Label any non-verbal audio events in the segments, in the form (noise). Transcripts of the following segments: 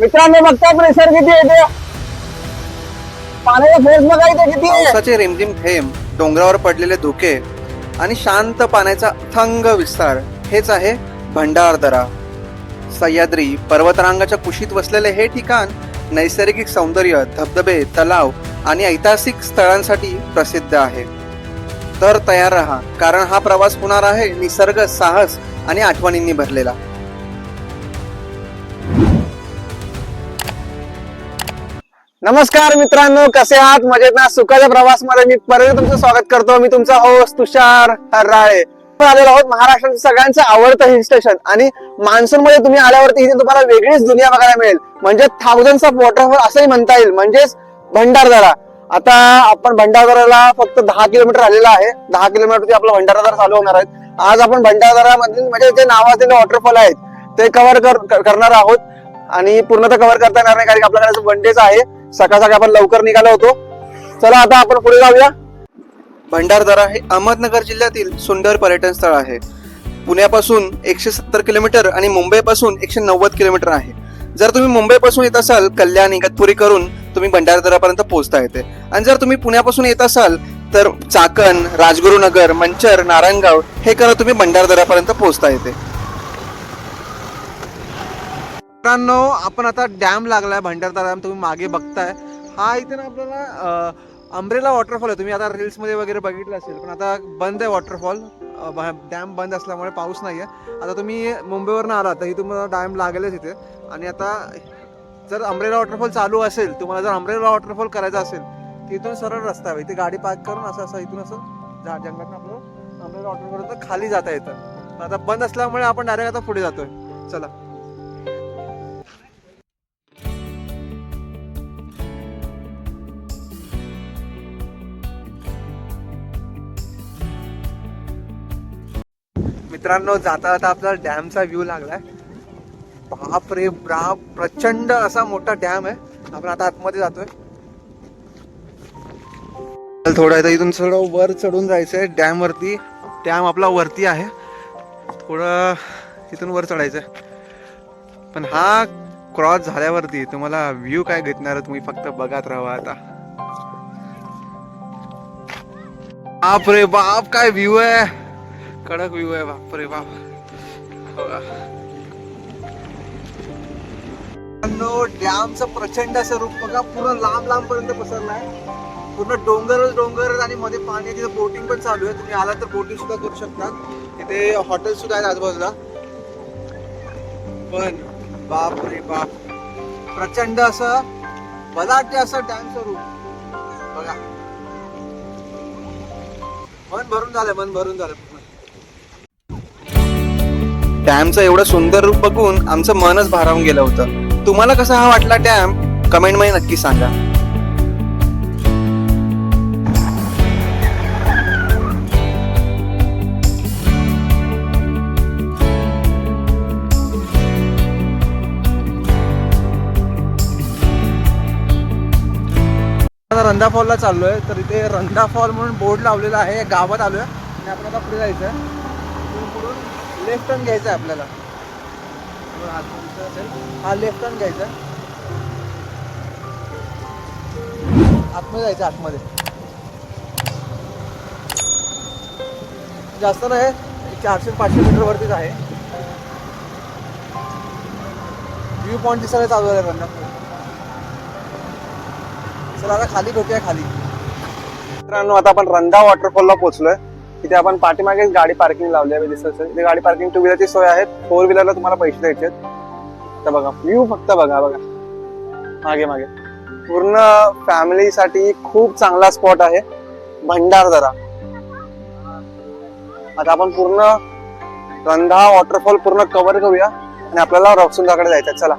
मित्रांनो बघता प्रेशर किती येते पाण्याचा फोर्स बघा इथे किती आहे. पावसाचे रिमझिम थेंब डोंगरावर पडलेले धुके आणि शांत पाण्याचा थंग विस्तार हेच आहे भंडारदरा सह्याद्री पर्वतरांगाच्या कुशीत वसलेले हे ठिकाण नैसर्गिक सौंदर्य धबधबे तलाव आणि ऐतिहासिक स्थळांसाठी प्रसिद्ध आहे. तर तयार राहा कारण हा प्रवास होणार आहे निसर्ग साहस आणि आठवणींनी भरलेला. नमस्कार मित्रांनो कसे आहात? मजेत ना? सुखाच्या प्रवासमध्ये मी परत तुमचं स्वागत करतो. मी तुमचा होस्ट तुषार हर्राळे. आलेलो आहोत महाराष्ट्राचं सगळ्यांचं आवडतं हिल स्टेशन आणि मान्सून मध्ये तुम्ही आल्यावरती इथे तुम्हाला वेगळीच दुनिया बघायला मिळेल. म्हणजे थाउजंड ऑफ वॉटरफॉल असंही म्हणता येईल. म्हणजेच भंडारदरा. आता आपण भंडारदराला फक्त दहा किलोमीटर आलेला आहे. दहा किलोमीटर आपला भंडारदरा चालू होणार आहेत आज आपण भंडारदरामधील म्हणजे जे नावाजलेले वॉटरफॉल आहेत ते कव्हर करणार आहोत. आणि पूर्णतः कव्हर करता येणार नाही कारण की आपल्याकडे वन डेच आहे. सकाळ सकाळ आपण लवकर निघालो होतो. चला आता आपण पुढे जाऊया. भंडारदरा हे अहमदनगर जिल्ह्यातील सुंदर पर्यटन स्थळ आहे. पुण्यापासून एकशे सत्तर किलोमीटर आणि मुंबईपासून एकशे नव्वद किलोमीटर आहे. जर तुम्ही मुंबईपासून येत असाल कल्याण इगतपुरी करून तुम्ही भंडारदरापर्यंत पोहोचता येते. आणि जर तुम्ही पुण्यापासून येत असाल तर चाकण राजगुरुनगर मंचर नारायणगाव हे करत तुम्ही भंडारदरापर्यंत पोहोचता येते. मित्रांनो आपण आता डॅम लागलाय डॅम तुम्ही मागे बघताय. हा इथे ना आपल्याला अंब्रेला वॉटरफॉल आहे. तुम्ही आता रील्समध्ये वगैरे बघितलं असेल पण आता बंद आहे वॉटरफॉल डॅम बंद असल्यामुळे पाऊस नाही आहे आता तुम्ही मुंबईवरनं आला तर ही तुम्हाला डॅम लागेलच इथे. आणि आता जर अंब्रेला वॉटरफॉल चालू असेल तुम्हाला जर अंब्रेला वॉटरफॉल करायचा असेल तर इथून सरळ रस्ता आहे. इथे गाडी पार्क करून असं असं इथून असं झाड जंगलात आपलं अंब्रेला वॉटरफॉल खाली जाता येतं. आता बंद असल्यामुळे आपण डायरेक्ट आता पुढे जातोय. चला. मित्रांनो जाता जाता आपल्याला डॅमचा व्ह्यू लागलाय. बाप रे बाप प्रचंड असा मोठा डॅम आहे. आपण आता आतमध्ये जातोय. थोडं इथून थोडं वर चढून जायचंय डॅम वरती. डॅम आपला वरती आहे. थोडं इथून वर चढायचंय. पण हा क्रॉस झाल्यावरती तुम्हाला व्ह्यू काय घेतणार तुम्ही फक्त बघत राहा आता. बाप रे बाप काय व्ह्यू आहे. कडक व्ह्यू आहे बाप रे बाप डॅमचं प्रचंड असं रूप बघा पूर्ण लांब लांब पर्यंत पसरलाय. पूर्ण डोंगरच डोंगर आणि मध्ये पाणी तिथे बोटिंग पण चालू आहे. तुम्ही आला तर बोटिंग सुद्धा करू शकता तिथे हॉटेल सुद्धा आहेत आजूबाजूला. पण बाप रे बाप. प्रचंड असं बलाढ्य असं डॅमचं रूप. बघा. मन भरून झालं मन भरून झालं डॅमचं एवढं सुंदर रूप बघून आमचं मनच भारावून गेलं होतं. तुम्हाला कसा हा वाटला डॅम कमेंटमध्ये नक्की सांगा. रंधा फॉलला चाललोय तर इथे रंधा फॉल म्हणून बोर्ड लावलेला आहे गावात आलोय. आणि आपण आता पुढे जायचं आहे लेफ्ट टर्न घ्यायचा आहे आपल्याला. हा लेफ्ट टर्न घ्यायचा. आहे. आतमध्ये जायचं आहे, आतमध्ये. जास्त नाही चारशे पाचशे मीटर वरतीच आहे. व्ह्यू पॉईंट दिसायला चालू आहे त्यांना चला आता खाली भेटूया खाली. मित्रांनो आता आपण रंधा वॉटरफॉलला पोहोचलोय. तिथे आपण पाठीमागे गाडी पार्किंग लावली आहे दिसत असेल. गाडी पार्किंग टू व्हीलरची सोय आहे. फोर व्हीलरला तुम्हाला पैसे द्यायचे आहेत. तर बघा व्ह्यू फक्त बघा बघा. मागे मागे. पूर्ण फॅमिलीसाठी खूप चांगला स्पॉट आहे. भंडारदरा आता आपण पूर्ण रंधा वॉटरफॉल पूर्ण कव्हर करूया आणि आपल्याला रॉक्सुंदाकडे जायचं आहे. चला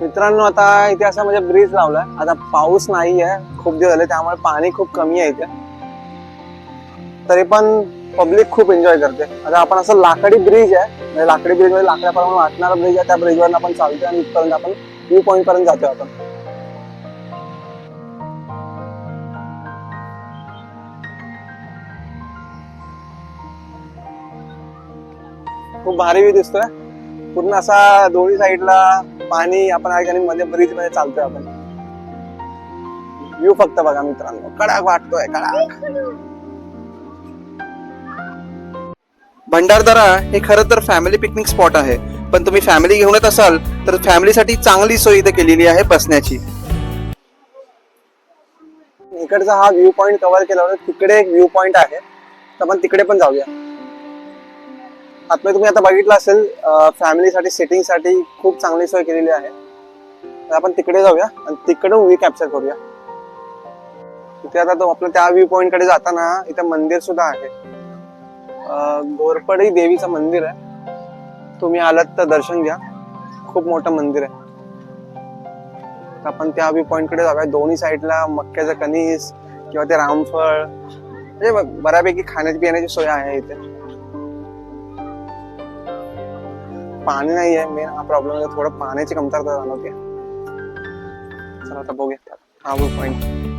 मित्रांनो आता इथे असा म्हणजे ब्रिज लावलाय. आता पाऊस नाही आहे खूप दिवस झाले त्यामुळे पाणी खूप कमी आहे इथे. तरी पण पब्लिक खूप एन्जॉय करते. आता आपण असं लाकडी ब्रिज आहे. म्हणजे लाकडी ब्रिजमध्ये लाकड्याप्रमाणे वाटणारा ब्रिज आहे. त्या ब्रिजवर आपण चालतोय आणि इथपर्यंत आपण व्ह्यू पॉईंट पर्यंत जातोय आपण. खूप भारी व्ह्यू दिसतोय. पूर्ण असा दोन्ही साईडला पाणी आपण आहे आणि मध्ये ब्रिजमध्ये चालतोय आपण. व्ह्यू फक्त बघा मित्रांनो. कडाक वाटतोय कडाक. भंडारदरा हे खरं तर फॅमिली पिकनिक स्पॉट आहे. पण तुम्ही फॅमिली घेऊन येत असाल तर फॅमिलीसाठी चांगली सोय इथे केलेली आहे बसण्याची. इकडचा हा व्ह्यू पॉइंट कव्हर केला तिकडे एक व्ह्यू पॉइंट आहे. तर आपण तिकडे पण जाऊया. आतमध्ये तुम्ही आता बघितलं असेल फॅमिलीसाठी सिटिंगसाठी खूप चांगली सोय केलेली आहे. तर आपण तिकडे जाऊया आणि तिकडे व्ह्यू कॅप्चर करूया. तिथे आता तो आपलं त्या व्ह्यू पॉइंटकडे जाताना इथे मंदिर सुद्धा आहे. घोरपडी देवीचं मंदिर आहे. तुम्ही आलात तर दर्शन घ्या. खूप मोठं मंदिर आहे. तर आपण त्या व्ह्यू पॉइंटकडे जाऊया. दोन्ही साईडला मक्याचं कणीस किंवा ते रामफळ. म्हणजे बऱ्यापैकी खाण्याची पिण्याची सोय आहे इथे. पाणी नाही आहे मेन हा प्रॉब्लेम आहे थोडं पाण्याची कमतरता जाणवते चला आता बघूया हो हा पॉईंट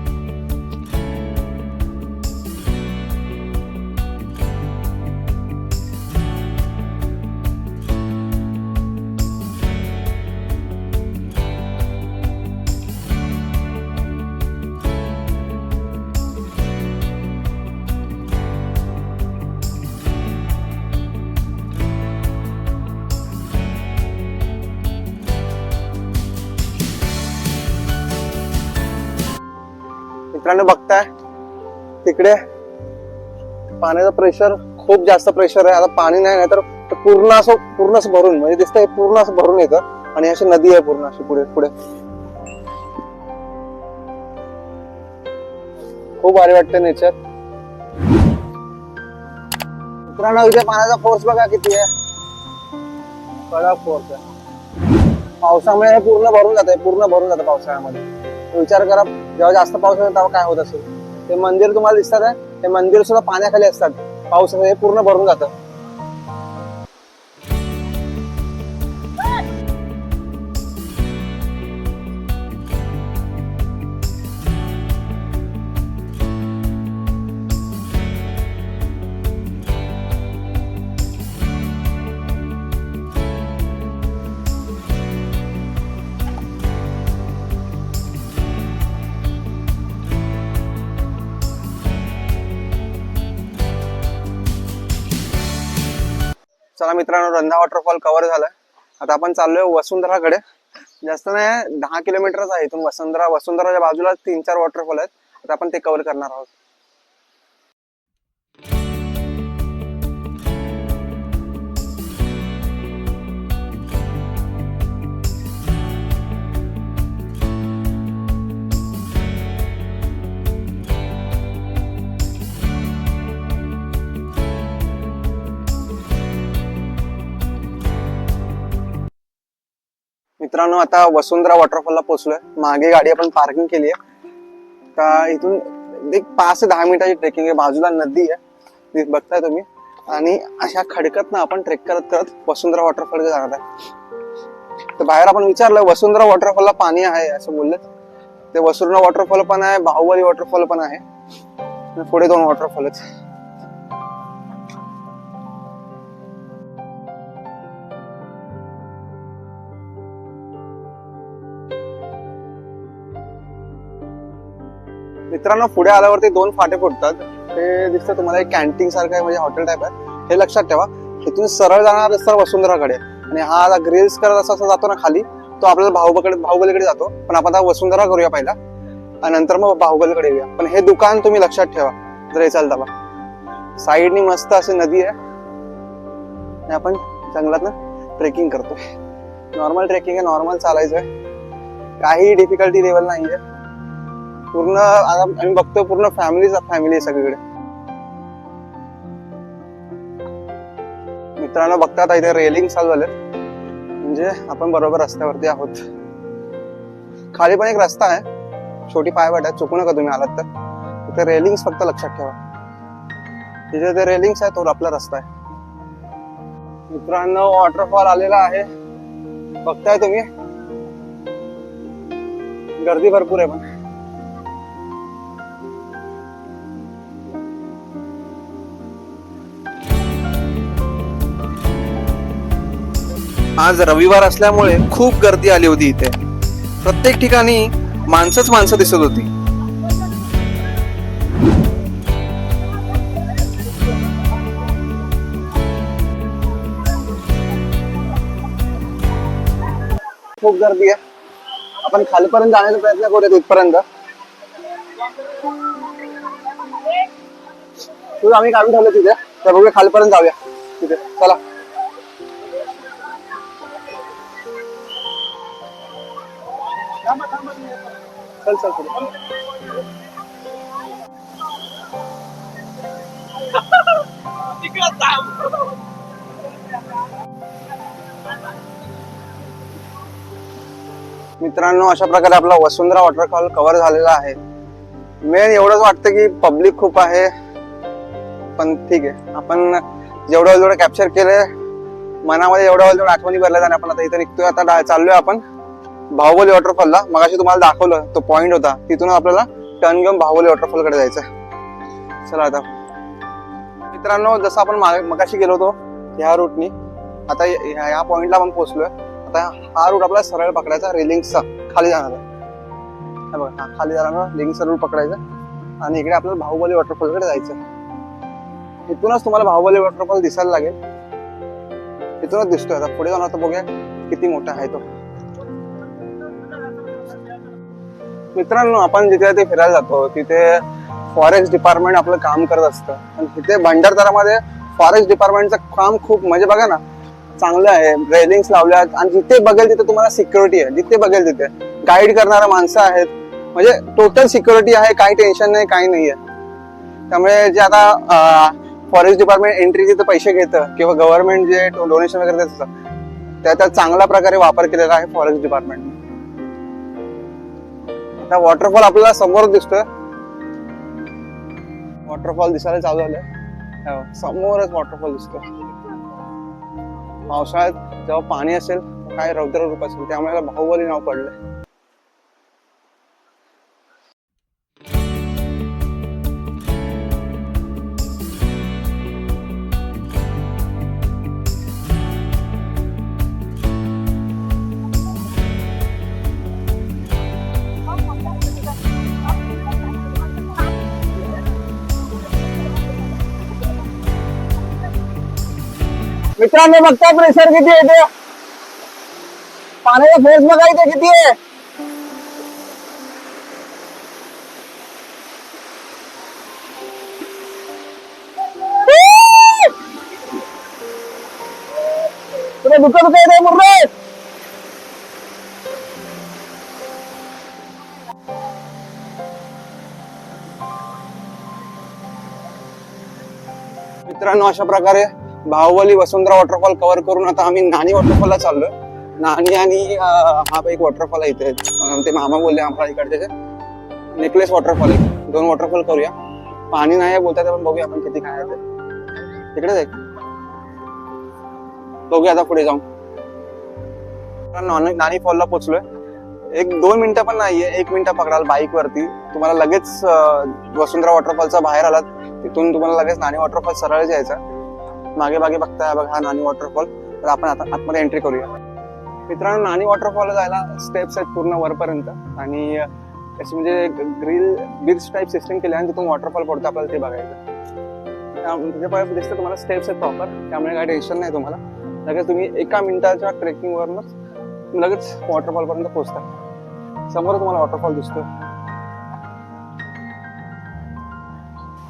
तिकडे पाण्याचं प्रेशर खूप जास्त प्रेशर आहे. आता पाणी नाही नाही तर पूर्ण असं पूर्ण असं भरून म्हणजे दिसतंय पूर्ण असं भरून येतं. आणि अशी नदी आहे पूर्ण अशी पुढे पुढे. खूप भारी वाटतं नेचर मित्रांनो इथे पाण्याचा फोर्स बघा किती आहे. कडक फोर्स आहे. पावसामुळे हे पूर्ण भरून जाते पूर्ण भरून जातं पावसाळ्यामध्ये. विचार करा जेव्हा जास्त पाऊस येतो तेव्हा काय होत असेल? ते मंदिर तुम्हाला दिसतात आहे ते मंदिर सुद्धा पाण्याखाली असतात. पाऊस हे पूर्ण भरून जातं. चला मित्रांनो रंधा वॉटरफॉल कव्हर झालाय आता आपण चाललोय वसुंधराकडे. जास्त नाही दहा किलोमीटरच आहे इथून वसुंधरा. वसुंधराच्या बाजूला तीन चार वॉटरफॉल आहेत. आता आपण ते कव्हर करणार आहोत. मित्रांनो आता वसुंधरा वॉटरफॉलला पोहोचलोय. मागे गाडी आपण पार्किंग केली आहे. तर इथून एक पाच ते दहा मिनिटाची ट्रेकिंग आहे. बाजूला नदी आहे. बघताय तुम्ही. आणि अशा खडकत ना आपण ट्रेक करत करत वसुंधरा वॉटरफॉल जाणार आहे. तर बाहेर आपण विचारलं वसुंधरा वॉटरफॉलला पाणी आहे असं बोलले. ते वसुंधरा वॉटरफॉल पण आहे बाहुबली वॉटरफॉल पण आहे. पुढे दोन वॉटरफॉल आहेत. मित्रांनो पुढे आल्यावरती दोन फाटे फुटतात ते दिसतं तुम्हाला एक कॅन्टीन सारखं आहे म्हणजे हॉटेल टाईप आहे. हे लक्षात ठेवा. इथून सरळ जाणार रस्ता वसुंधराकडे आणि हा आता ग्रिल्स करत असा असा जातो ना खाली तो आपल्याला बाहुबलीकडे बाहुबलीकडे जातो. पण आपण आता वसुंधरा करूया पहिला. आणि नंतर मग बाहुबलीकडे येऊया. पण हे दुकान तुम्ही लक्षात ठेवा. जर चाल दाबा साईडनी मस्त अशी नदी आहे. आणि आपण जंगलात ना ट्रेकिंग करतोय. नॉर्मल ट्रेकिंग आहे नॉर्मल चालायचं आहे काही डिफिकल्टी लेवल नाही आहे पूर्ण आता आम्ही बघतो पूर्ण फॅमिलीच फॅमिली सगळीकडे. मित्रांनो बघतात आता इथे रेलिंग चालू झाले म्हणजे आपण बरोबर रस्त्यावरती आहोत. खाली पण एक रस्ता आहे. छोटी पायवाट आहे. चुकू नका तुम्ही आलात तर. तिथे रेलिंग्स फक्त लक्षात ठेवा. तिथे ते रेलिंग्स आहे तो आपला रस्ता आहे. मित्रांनो वॉटरफॉल आलेला आहे. बघताय तुम्ही. गर्दी भरपूर आहे पण. आज रविवार असल्यामुळे खूप गर्दी आली होती इथे. प्रत्येक ठिकाणी माणसंच माणसं दिसत होती. खूप गर्दी आहे. आपण खालीपर्यंत जाण्याचा प्रयत्न करूया तिथपर्यंत तुझं आम्ही काढून ठेवलं तिथे. तर बघूया खालीपर्यंत जाऊया. तिथे. चला. चल चल चल. मित्रांनो अशा प्रकारे आपला वसुंधरा वॉटरफॉल कव्हर झालेला आहे. मेन एवढंच वाटतं की पब्लिक खूप आहे. पण ठीक आहे. आपण जेवढं जेवढं कॅप्चर केलं मनामध्ये एवढं जेवढं आठवणी भरल्या आणि आपण आता इथे निघतोय. आता चाललोय आपण. बाहुबली वॉटरफॉलला मगाशी तुम्हाला दाखवलं तो पॉइंट होता. तिथून आपल्याला टर्न घेऊन बाहुबली वॉटरफॉलकडे जायचं चला आता. मित्रांनो जसं आपण मगाशी गेलो होतो ह्या रूटनी आता ह्या पॉइंटला आपण पोहोचलोय. आता हा रूट आपला सरळ पकडायचा रेलिंगचा खाली जाणार आहे. बघा हा खाली जाणार रेलिंगचा रूट पकडायचा आणि इकडे आपल्याला बाहुबली वॉटरफॉलकडे जायचं इथूनच तुम्हाला बाहुबली वॉटरफॉल दिसायला लागेल. इथूनच दिसतोय. आता पुढे जाणार तर बघूया किती मोठा आहे तो. मित्रांनो आपण जिथे ते फिरायला जातो तिथे फॉरेस्ट डिपार्टमेंट आपलं काम करत असतं. पण तिथे भंडारदारामध्ये फॉरेस्ट डिपार्टमेंटचं काम खूप म्हणजे बघा ना चांगलं आहे. रेलिंग्स लावल्यात आणि जिथे बघेल तिथे तुम्हाला सिक्युरिटी आहे. जिथे बघेल तिथे. गाईड करणारा माणसं आहेत. म्हणजे टोटल सिक्युरिटी आहे काही टेन्शन नाही काही नाही आहे. त्यामुळे जे आता फॉरेस्ट डिपार्टमेंट एंट्री तिथे पैसे घेतं किंवा गव्हर्नमेंट जे डोनेशन वगैरे देत असतं त्याचा चांगल्या प्रकारे वापर केलेला आहे फॉरेस्ट डिपार्टमेंटने आता वॉटरफॉल आपल्याला समोर दिसतोय. वॉटरफॉल दिसायला चालू झालंय. हो, समोरच वॉटरफॉल दिसतोय. पावसाळ्यात जेव्हा पाणी असेल काय रौद्र रूप असेल त्यामुळे बाहुबली नाव पडलंय. मित्रांनो बघता प्रेशर किती येते पाण्याचा फोर्स बघा इथे किती आहे. तुला दुःख दुःख येते मुर्रे. मित्रांनो अशा प्रकारे बाहुबली वसुंधरा वॉटरफॉल कव्हर करून आता आम्ही नाणी वॉटरफॉलला चाललोय. नाणी आणि अं, हा एक वॉटरफॉल आहे इथे. ते मामा बोलले आम्हाला इकडचे. नेकलेस वॉटरफॉल आहे. दोन वॉटरफॉल करूया. पाणी नाही आहे बोलतात पण बघूया आपण किती काय आहे ते. तिकडेच आहे. बघूया आता पुढे जाऊन. नाणी फॉलला पोचलोय. एक दोन मिनिटं पण नाहीये. एक मिनिटं पकडाल बाईक वरती. तुम्हाला लगेच वसुंधरा वॉटरफॉलचा बाहेर आलात तिथून तुम्हाला लगेच नाणी वॉटरफॉल सरळ जायचं मागे मागे बघताय बघा हा नानी वॉटरफॉल तर आपण आता आतमध्ये एंट्री करूया. मित्रांनो नानी वॉटरफॉल जायला स्टेप्स आहेत पूर्ण वरपर्यंत. आणि त्याची म्हणजे ग्रिल ब्रिज टाईप सिस्टम केली आणि तिथून वॉटरफॉल पडतो आपल्याला ते बघायचं. त्या- म्हणजे दिसतं तुम्हाला स्टेप्स आहेत प्रॉपर त्यामुळे काही टेन्शन नाही तुम्हाला. लगेच तुम्ही एका मिनिटाच्या ट्रेकिंगवरूनच लगेच वॉटरफॉल पर्यंत पोहोचता. समोर तुम्हाला वॉटरफॉल दिसतो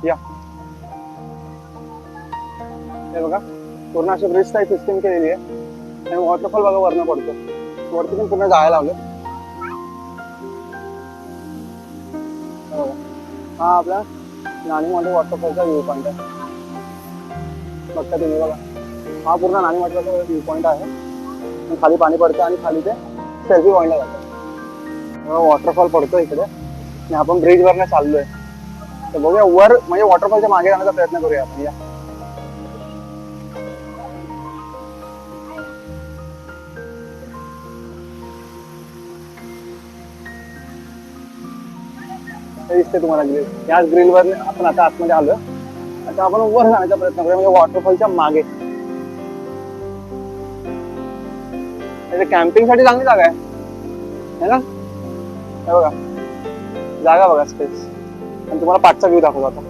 या. हे बघा पूर्ण अशी ब्रिज टाईप सिस्टम केलेली आहे. आणि वॉटरफॉल बघा वरनं पडतो वरती पण पूर्ण जायला लावलं हो. हा. आपला नाणी मोठे वॉटरफॉलचा व्ह्यू पॉईंट आहे. बघता तुम्ही बघा. हा पूर्ण नाणी वॉटरफॉलचा व्ह्यू पॉईंट आहे. खाली पाणी पडतं आणि खाली ते सेल्फी पॉइंटला जातं वॉटरफॉल पडतो इकडे. आणि आपण ब्रिज वरनं चाललोय. तर बघूया वर म्हणजे वॉटरफॉलच्या मागे जाण्याचा प्रयत्न करूया आपण. या. दिसते तुम्हाला ग्रिल. याच ग्रिलवर आपण आता आतमध्ये आलो आता आपण वर जाण्याचा प्रयत्न करूया म्हणजे वॉटरफॉलच्या मागे. कॅम्पिंगसाठी चांगली जागा आहे. है ना? हे बघा. जागा बघा स्पेस आणि तुम्हाला पाठचा व्ह्यू दाखवतो आता.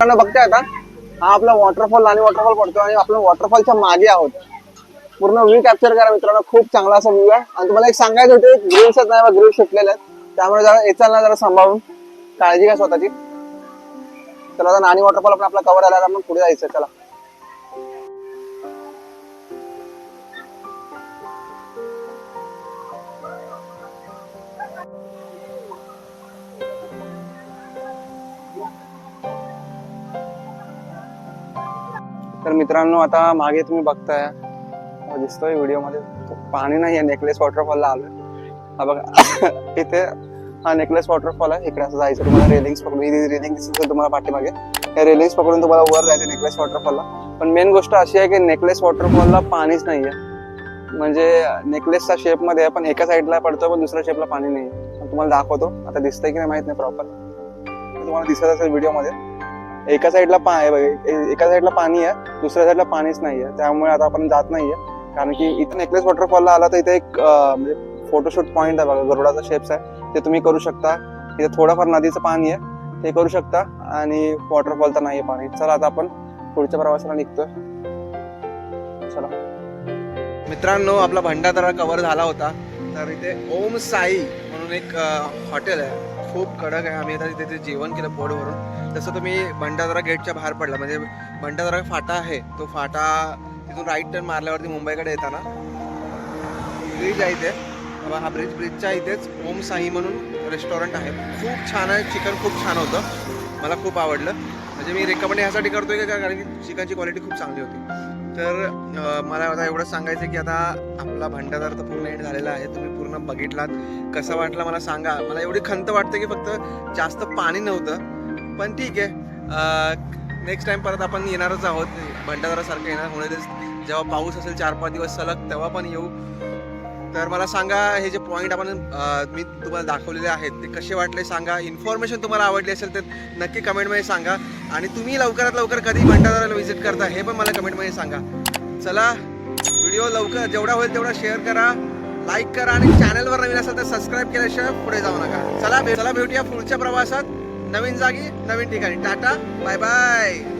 मित्रांनो, बघताय आता हा आपला वॉटरफॉल आणि वॉटरफॉल पडतो आणि आपण वॉटरफॉलच्या मागे आहोत. पूर्ण व्ह्यू कॅप्चर करा मित्रांनो खूप चांगला असा व्ह्यू आहे. आणि तुम्हाला एक सांगायचं होतं ग्रिल्स आहेत नाही ग्रिल सुटलेले आहेत त्यामुळे जरा येचाल जरा सांभाळून काळजी घ्या स्वतःची. चला आता नाणी वॉटरफॉल आपण आपला कवर आला आपण पुढे जायचं चला. तर मित्रांनो आता मागे तुम्ही बघताय हा दिसतोय व्हिडिओमध्ये. पाणी नाही आहे नेकलेस वॉटरफॉलला आलोय. हा बघा (coughs) इथे हा नेकलेस वॉटरफॉल आहे. इकडे असं जायचं तुम्हाला रेलिंग्स पकडून. रेलिंग दिसत तुम्हाला पाठीमागे. या रेलिंग्स पकडून तुम्हाला वर जायचं नेकलेस वॉटरफॉलला पण मेन गोष्ट अशी आहे की नेकलेस वॉटरफॉलला पाणीच नाही आहे म्हणजे नेकलेसच्या शेपमध्ये आहे पण एका साईडला पडतो पण दुसऱ्या शेपला पाणी नाही आहे तुम्हाला दाखवतो. आता दिसतंय की नाही माहीत नाही प्रॉपर तुम्हाला दिसत असेल व्हिडिओमध्ये. एका साईडला पा ए- एका साईडला पाणी आहे दुसऱ्या साईडला पाणीच नाही आहे त्यामुळे आता आपण जात नाहीये. कारण की इथे नेकलेस वॉटरफॉलला आला तर इथे एक म्हणजे फोटोशूट पॉईंट आहे बघा गरुडाचा शेप्स आहे. ते तुम्ही करू शकता. इथे थोडंफार नदीचं पाणी आहे. ते करू शकता. आणि वॉटरफॉल तर नाही पाणी. चला आता आपण पुढच्या प्रवासाला निघतोय. चला. मित्रांनो आपला भंडारा कव्हर झाला होता. तर इथे ओम साई म्हणून एक हॉटेल आहे. खूप कडक आहे. आम्ही आता तिथे ते जेवण केलं बोर्डवरून तसं तुम्ही भंडारा गेटच्या बाहेर पडला. म्हणजे भंडारा फाटा आहे. तो फाटा तिथून राईट टर्न मारल्यावरती मुंबईकडे येताना. ब्रिज आहे इथे. बाबा हा ब्रिज ब्रिजच्या इथेच ओम साई म्हणून रेस्टॉरंट आहे. खूप छान आहे. चिकन खूप छान होतं. मला खूप आवडलं. म्हणजे मी रेकमेंड ह्यासाठी आहे का? कारण की चिकनची क्वालिटी खूप चांगली होती. तर मला आता एवढं सांगायचं की आता आपला भंडारा तर पूर्ण एंड झालेला आहे. तुम्ही पूर्ण बघितलात. कसं वाटलं मला सांगा. मला एवढी खंत वाटते की फक्त जास्त पाणी नव्हतं. पण ठीक आहे. नेक्स्ट टाइम परत आपण येणारच आहोत. भंडारासारखं येणार. होणे जेव्हा पाऊस असेल चार पाच दिवस सलग तेव्हा पण येऊ. तर मला सांगा हे जे पॉईंट आपण मी तुम्हाला दाखवलेले आहेत ते कसे वाटले सांगा. इन्फॉर्मेशन तुम्हाला आवडली असेल तर नक्की कमेंटमध्ये सांगा. आणि तुम्ही लवकरात लवकर कधी भंडाराला व्हिजिट करता हे पण मला कमेंटमध्ये सांगा. चला व्हिडिओ लवकर जेवढा होईल तेवढा शेअर करा. लाईक करा आणि चॅनलवर नवीन असेल तर सबस्क्राईब केल्याशिवाय पुढे जाऊ नका. चला भे- चला भेटूया पुढच्या प्रवासात. नवीन जागी नवीन ठिकाणी. Tata bye bye.